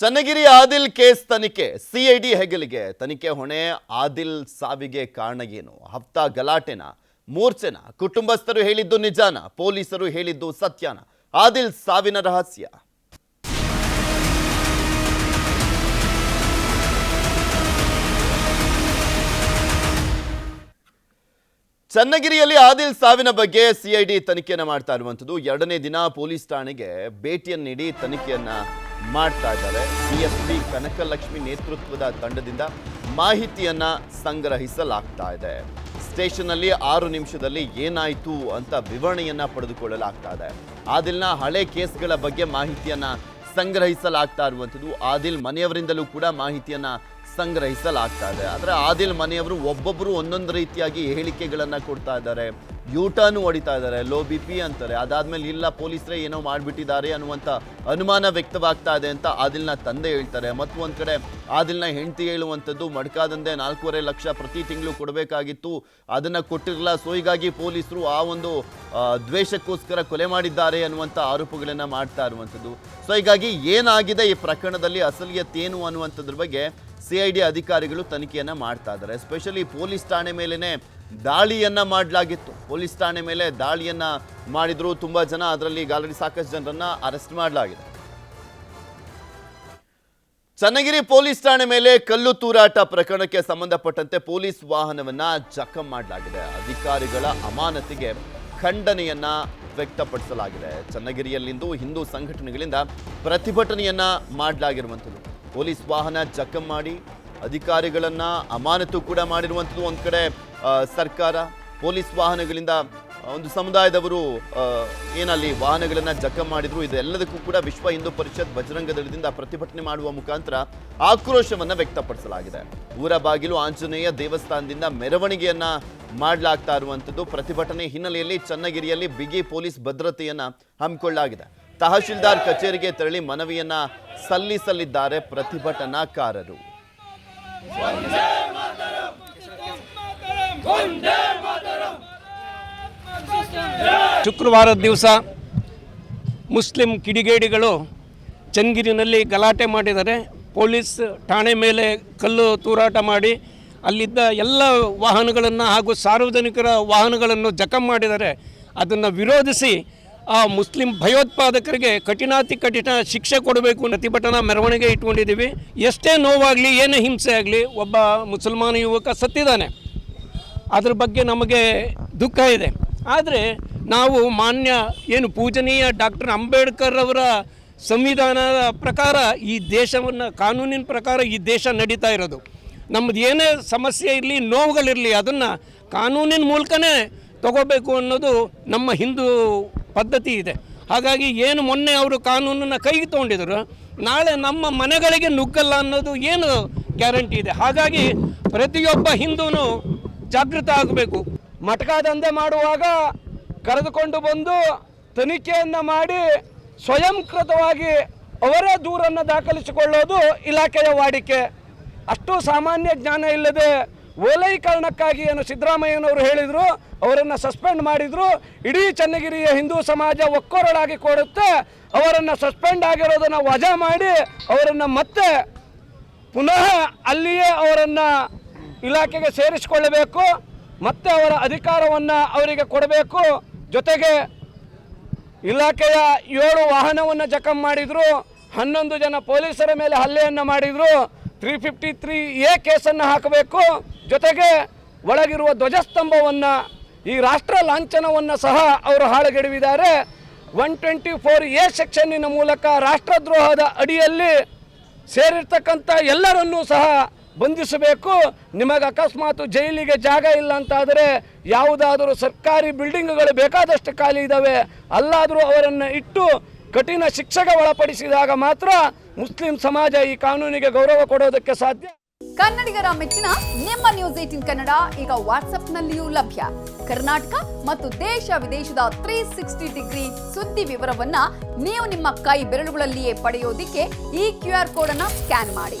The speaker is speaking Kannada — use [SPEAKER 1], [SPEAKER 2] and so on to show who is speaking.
[SPEAKER 1] ಚನ್ನಗಿರಿ ಆದಿಲ್ ಕೇಸ್ ತನಿಖೆ ಸಿಐಡಿ ಹೆಗಲಿಗೆ ತನಿಖೆ ಹೊಣೆ, ಆದಿಲ್ ಸಾವಿಗೆ ಕಾರಣ ಏನು ಹಫ್ತಾ ಗಲಾಟೆನ? ಮೂರ್ಛೆನ? ಕುಟುಂಬಸ್ಥರು ಹೇಳಿದ್ದು ನಿಜಾನ? ಪೊಲೀಸರು ಹೇಳಿದ್ದು ಸತ್ಯಾನ? ಆದಿಲ್ ಸಾವಿನ ರಹಸ್ಯ. ಚನ್ನಗಿರಿಯಲ್ಲಿ ಆದಿಲ್ ಸಾವಿನ ಬಗ್ಗೆ ಸಿಐಡಿ ತನಿಖೆಯನ್ನು ಮಾಡ್ತಾ ಇರುವಂಥದ್ದು. ಎರಡನೇ ದಿನ ಪೊಲೀಸ್ ಠಾಣೆಗೆ ಭೇಟಿಯನ್ನು ನೀಡಿ ತನಿಖೆಯನ್ನ ಮಾಡ್ತಾ ಇದ್ದಾರೆ. ಡಿಎಸ್ಪಿ ಕನಕಲಕ್ಷ್ಮಿ ನೇತೃತ್ವದ ತಂಡದಿಂದ ಮಾಹಿತಿಯನ್ನ ಸಂಗ್ರಹಿಸಲಾಗ್ತಾ ಇದೆ. ಸ್ಟೇಷನ್ ಅಲ್ಲಿ ಆರು ನಿಮಿಷದಲ್ಲಿ ಏನಾಯ್ತು ಅಂತ ವಿವರಣೆಯನ್ನ ಪಡೆದುಕೊಳ್ಳಲಾಗ್ತಾ ಇದೆ. ಆದಿಲ್ನ ಹಳೆ ಕೇಸ್ಗಳ ಬಗ್ಗೆ ಮಾಹಿತಿಯನ್ನ ಸಂಗ್ರಹಿಸಲಾಗ್ತಾ ಇರುವಂಥದ್ದು. ಆದಿಲ್ ಮನೆಯವರಿಂದಲೂ ಕೂಡ ಮಾಹಿತಿಯನ್ನ ಸಂಗ್ರಹಿಸಲಾಗ್ತಾ ಇದೆ. ಆದರೆ ಆದಿಲ್ ಮನೆಯವರು ಒಬ್ಬೊಬ್ಬರು ಒಂದೊಂದು ರೀತಿಯಾಗಿ ಹೇಳಿಕೆಗಳನ್ನು ಕೊಡ್ತಾ ಇದ್ದಾರೆ. ಯೂಟರ್ನ್ ಹೊಡಿತಾ ಇದ್ದಾರೆ. ಲೋ ಬಿ ಪಿ ಅಂತಾರೆ. ಅದಾದ್ಮೇಲೆ ಇಲ್ಲ, ಪೊಲೀಸರೇ ಏನೋ ಮಾಡಿಬಿಟ್ಟಿದ್ದಾರೆ ಅನ್ನುವಂಥ ಅನುಮಾನ ವ್ಯಕ್ತವಾಗ್ತಾ ಇದೆ ಅಂತ ಆದಿಲ್ನ ತಂದೆ ಹೇಳ್ತಾರೆ. ಮತ್ತು ಒಂದು ಕಡೆ ಆದಿಲ್ನ ಹೆಂಡತಿ ಹೇಳುವಂಥದ್ದು ಮಡ್ಕಾದಂದೆ ನಾಲ್ಕೂವರೆ ಲಕ್ಷ ಪ್ರತಿ ತಿಂಗಳು ಕೊಡಬೇಕಾಗಿತ್ತು. ಅದನ್ನ ಕೊಟ್ಟಿರಲ್ಲ ಸೊ ಹೀಗಾಗಿ ಪೊಲೀಸರು ಆ ಒಂದು ದ್ವೇಷಕ್ಕೋಸ್ಕರ ಕೊಲೆ ಮಾಡಿದ್ದಾರೆ ಅನ್ನುವಂಥ ಆರೋಪಗಳನ್ನ ಮಾಡ್ತಾ ಇರುವಂಥದ್ದು. ಸೊ ಹೀಗಾಗಿ ಏನಾಗಿದೆ ಈ ಪ್ರಕರಣದಲ್ಲಿ ಅಸಲಿಯತ್ತೇನು ಅನ್ನುವಂಥದ್ರ ಬಗ್ಗೆ ಸಿ ಐ ಡಿ ಅಧಿಕಾರಿಗಳು ತನಿಖೆಯನ್ನು ಮಾಡ್ತಾ ಇದ್ದಾರೆ. ಎಸ್ಪೆಷಲಿ ಪೊಲೀಸ್ ಠಾಣೆ ಮೇಲೇನೆ ದಾಳಿಯನ್ನ ಮಾಡಲಾಗಿತ್ತು. ಪೊಲೀಸ್ ಠಾಣೆ ಮೇಲೆ ದಾಳಿಯನ್ನು ಮಾಡಿದ್ರು. ತುಂಬ ಜನ ಅದರಲ್ಲಿ ಈಗ ಆಲ್ರೆಡಿ ಸಾಕಷ್ಟು ಜನರನ್ನು ಅರೆಸ್ಟ್ ಮಾಡಲಾಗಿದೆ. ಚನ್ನಗಿರಿ ಪೊಲೀಸ್ ಠಾಣೆ ಮೇಲೆ ಕಲ್ಲು ತೂರಾಟ ಪ್ರಕರಣಕ್ಕೆ ಸಂಬಂಧಪಟ್ಟಂತೆ ಪೊಲೀಸ್ ವಾಹನವನ್ನ ಜಖಂ ಮಾಡಲಾಗಿದೆ. ಅಧಿಕಾರಿಗಳ ಅಮಾನತಿಗೆ ಖಂಡನೆಯನ್ನ ವ್ಯಕ್ತಪಡಿಸಲಾಗಿದೆ. ಚನ್ನಗಿರಿಯಲ್ಲಿಂದು ಹಿಂದೂ ಸಂಘಟನೆಗಳಿಂದ ಪ್ರತಿಭಟನೆಯನ್ನ ಮಾಡಲಾಗಿರುವಂಥದ್ದು. ಪೊಲೀಸ್ ವಾಹನ ಜಖಂ ಮಾಡಿ ಅಧಿಕಾರಿಗಳನ್ನ ಅಮಾನತು ಕೂಡ ಮಾಡಿರುವಂಥದ್ದು. ಒಂದು ಕಡೆ ಸರ್ಕಾರ, ಪೊಲೀಸ್ ವಾಹನಗಳಿಂದ ಒಂದು ಸಮುದಾಯದವರು ಏನಲ್ಲಿ ವಾಹನಗಳನ್ನು ಜಖ ಮಾಡಿದ್ರು. ಇದೆಲ್ಲದಕ್ಕೂ ಕೂಡ ವಿಶ್ವ ಹಿಂದೂ ಪರಿಷತ್ ಬಜರಂಗ ದಳದಿಂದ ಪ್ರತಿಭಟನೆ ಮಾಡುವ ಮುಖಾಂತರ ಆಕ್ರೋಶವನ್ನು ವ್ಯಕ್ತಪಡಿಸಲಾಗಿದೆ. ಊರ ಬಾಗಿಲು ಆಂಜನೇಯ ದೇವಸ್ಥಾನದಿಂದ ಮೆರವಣಿಗೆಯನ್ನ ಮಾಡಲಾಗ್ತಾ ಇರುವಂಥದ್ದು. ಪ್ರತಿಭಟನೆ ಹಿನ್ನೆಲೆಯಲ್ಲಿ ಚನ್ನಗಿರಿಯಲ್ಲಿ ಬಿಗಿ ಪೊಲೀಸ್ ಭದ್ರತೆಯನ್ನು ಹಮ್ಮಿಕೊಳ್ಳಲಾಗಿದೆ. ತಹಶೀಲ್ದಾರ್ ಕಚೇರಿಗೆ ತೆರಳಿ ಮನವಿಯನ್ನ ಸಲ್ಲಿಸಲಿದ್ದಾರೆ ಪ್ರತಿಭಟನಾಕಾರರು.
[SPEAKER 2] ಶುಕ್ರವಾರದ ದಿವಸ ಮುಸ್ಲಿಂ ಕಿಡಿಗೇಡಿಗಳು ಚನ್ನಗಿರಿನಲ್ಲಿ ಗಲಾಟೆ ಮಾಡಿದ್ದಾರೆ. ಪೊಲೀಸ್ ಠಾಣೆ ಮೇಲೆ ಕಲ್ಲು ತೂರಾಟ ಮಾಡಿ ಅಲ್ಲಿದ್ದ ಎಲ್ಲ ವಾಹನಗಳನ್ನು ಹಾಗೂ ಸಾರ್ವಜನಿಕರ ವಾಹನಗಳನ್ನು ಜಖಂ ಮಾಡಿದ್ದಾರೆ. ಅದನ್ನು ವಿರೋಧಿಸಿ ಆ ಮುಸ್ಲಿಂ ಭಯೋತ್ಪಾದಕರಿಗೆ ಕಠಿಣಾತಿ ಕಠಿಣ ಶಿಕ್ಷೆ ಕೊಡಬೇಕು ಪ್ರತಿಭಟನಾ ಮೆರವಣಿಗೆ ಇಟ್ಕೊಂಡಿದ್ದೀವಿ. ಎಷ್ಟೇ ನೋವಾಗಲಿ, ಏನೇ ಹಿಂಸೆ ಆಗಲಿ, ಒಬ್ಬ ಮುಸಲ್ಮಾನ ಯುವಕ ಸತ್ತಿದ್ದಾನೆ. ಅದ್ರ ಬಗ್ಗೆ ನಮಗೆ ದುಃಖ ಇದೆ. ಆದರೆ ನಾವು ಮಾನ್ಯ ಏನು ಪೂಜನೀಯ ಡಾಕ್ಟರ್ ಅಂಬೇಡ್ಕರ್ ಅವರ ಸಂವಿಧಾನದ ಪ್ರಕಾರ ಈ ದೇಶವನ್ನು, ಕಾನೂನಿನ ಪ್ರಕಾರ ಈ ದೇಶ ನಡೀತಾ ಇರೋದು. ನಮ್ಮದು ಏನೇ ಸಮಸ್ಯೆ ಇರಲಿ, ನೋವುಗಳಿರಲಿ, ಅದನ್ನು ಕಾನೂನಿನ ಮೂಲಕನೇ ತಗೋಬೇಕು ಅನ್ನೋದು ನಮ್ಮ ಹಿಂದೂ ಪದ್ಧತಿ ಇದೆ. ಹಾಗಾಗಿ ಏನು ಮೊನ್ನೆ ಅವರು ಕಾನೂನನ್ನು ಕೈಗೆ ತೊಗೊಂಡಿದ್ರು, ನಾಳೆ ನಮ್ಮ ಮನೆಗಳಿಗೆ ನುಗ್ಗಲ್ಲ ಅನ್ನೋದು ಏನು ಗ್ಯಾರಂಟಿ ಇದೆ. ಹಾಗಾಗಿ ಪ್ರತಿಯೊಬ್ಬ ಹಿಂದೂನು ಜಾಗೃತ ಆಗಬೇಕು. ಮಟಕ ದಂಧೆ ಮಾಡುವಾಗ ಕರೆದುಕೊಂಡು ಬಂದು ತನಿಖೆಯನ್ನು ಮಾಡಿ ಸ್ವಯಂಕೃತವಾಗಿ ಅವರೇ ದೂರನ್ನು ದಾಖಲಿಸಿಕೊಳ್ಳೋದು ಇಲಾಖೆಯ ವಾಡಿಕೆ. ಅಷ್ಟು ಸಾಮಾನ್ಯ ಜ್ಞಾನ ಇಲ್ಲದೆ ಓಲೈಕರಣಕ್ಕಾಗಿ ಏನು ಸಿದ್ದರಾಮಯ್ಯನವರು ಹೇಳಿದರು, ಅವರನ್ನು ಸಸ್ಪೆಂಡ್ ಮಾಡಿದರು, ಇಡೀ ಚನ್ನಗಿರಿಯ ಹಿಂದೂ ಸಮಾಜ ಒಕ್ಕೊರಳಾಗಿ ಕೊಡುತ್ತೆ, ಅವರನ್ನು ಸಸ್ಪೆಂಡ್ ಆಗಿರೋದನ್ನು ವಜಾ ಮಾಡಿ ಅವರನ್ನು ಮತ್ತೆ ಪುನಃ ಅಲ್ಲಿಯೇ ಅವರನ್ನು ಇಲಾಖೆಗೆ ಸೇರಿಸಿಕೊಳ್ಳಬೇಕು, ಮತ್ತೆ ಅವರ ಅಧಿಕಾರವನ್ನು ಅವರಿಗೆ ಕೊಡಬೇಕು. ಜೊತೆಗೆ ಇಲಾಖೆಯ ಏಳು ವಾಹನವನ್ನು ಜಖಂ ಮಾಡಿದರು, ಹನ್ನೊಂದು ಜನ ಪೊಲೀಸರ ಮೇಲೆ ಹಲ್ಲೆಯನ್ನು ಮಾಡಿದರು, ತ್ರೀ ಫಿಫ್ಟಿ ತ್ರೀ ಎ ಕೇಸನ್ನು ಹಾಕಬೇಕು. ಜೊತೆಗೆ ಒಳಗಿರುವ ಧ್ವಜಸ್ತಂಭವನ್ನು, ಈ ರಾಷ್ಟ್ರ ಲಾಂಛನವನ್ನು ಸಹ ಅವರು ಹಾಳುಗೆಡವಿದ್ದಾರೆ. ಒನ್ ಟ್ವೆಂಟಿ ಫೋರ್ ಎ ಸೆಕ್ಷನ್ನಿನ ಮೂಲಕ ರಾಷ್ಟ್ರದ್ರೋಹದ ಅಡಿಯಲ್ಲಿ ಸೇರಿರ್ತಕ್ಕಂಥ ಎಲ್ಲರನ್ನೂ ಸಹ ಬಂಧಿಸಬೇಕು, ನಿಮಗೆ ಅಕಸ್ಮಾತ್ ಜೈಲಿಗೆ ಜಾಗ ಇಲ್ಲ ಅಂತಾದರೆ ಯಾವುದಾದರೂ ಸರ್ಕಾರಿ ಬಿಲ್ಡಿಂಗ್ಗಳು ಬೇಕಾದಷ್ಟು ಖಾಲಿ ಇದ್ದಾವೆ ಅಲ್ಲಾದರೂ ಅವರನ್ನು ಇಟ್ಟು ಕಠಿಣ ಶಿಕ್ಷೆಗೆ ಒಳಪಡಿಸಿದಾಗ ಮಾತ್ರ ಮುಸ್ಲಿಂ ಸಮಾಜ ಈ ಕಾನೂನಿಗೆ ಗೌರವ ಕೊಡೋದಕ್ಕೆ ಸಾಧ್ಯ.
[SPEAKER 3] ಕನ್ನಡಿಗರ ಮೆಚ್ಚಿನ ನಿಮ್ಮ ನ್ಯೂಸ್ ಏಟಿನ್ ಕನ್ನಡ ಈಗ ವಾಟ್ಸ್ಆಪ್ನಲ್ಲಿಯೂ ಲಭ್ಯ. ಕರ್ನಾಟಕ ಮತ್ತು ದೇಶ ವಿದೇಶದ ತ್ರೀ ಸಿಕ್ಸ್ಟಿ ಡಿಗ್ರಿ ಸುದ್ದಿ ವಿವರವನ್ನ ನೀವು ನಿಮ್ಮ ಕೈ ಬೆರಳುಗಳಲ್ಲಿಯೇ ಪಡೆಯೋದಿಕ್ಕೆ ಈ ಕ್ಯೂ ಆರ್ ಕೋಡ್ ಅನ್ನ ಸ್ಕ್ಯಾನ್ ಮಾಡಿ.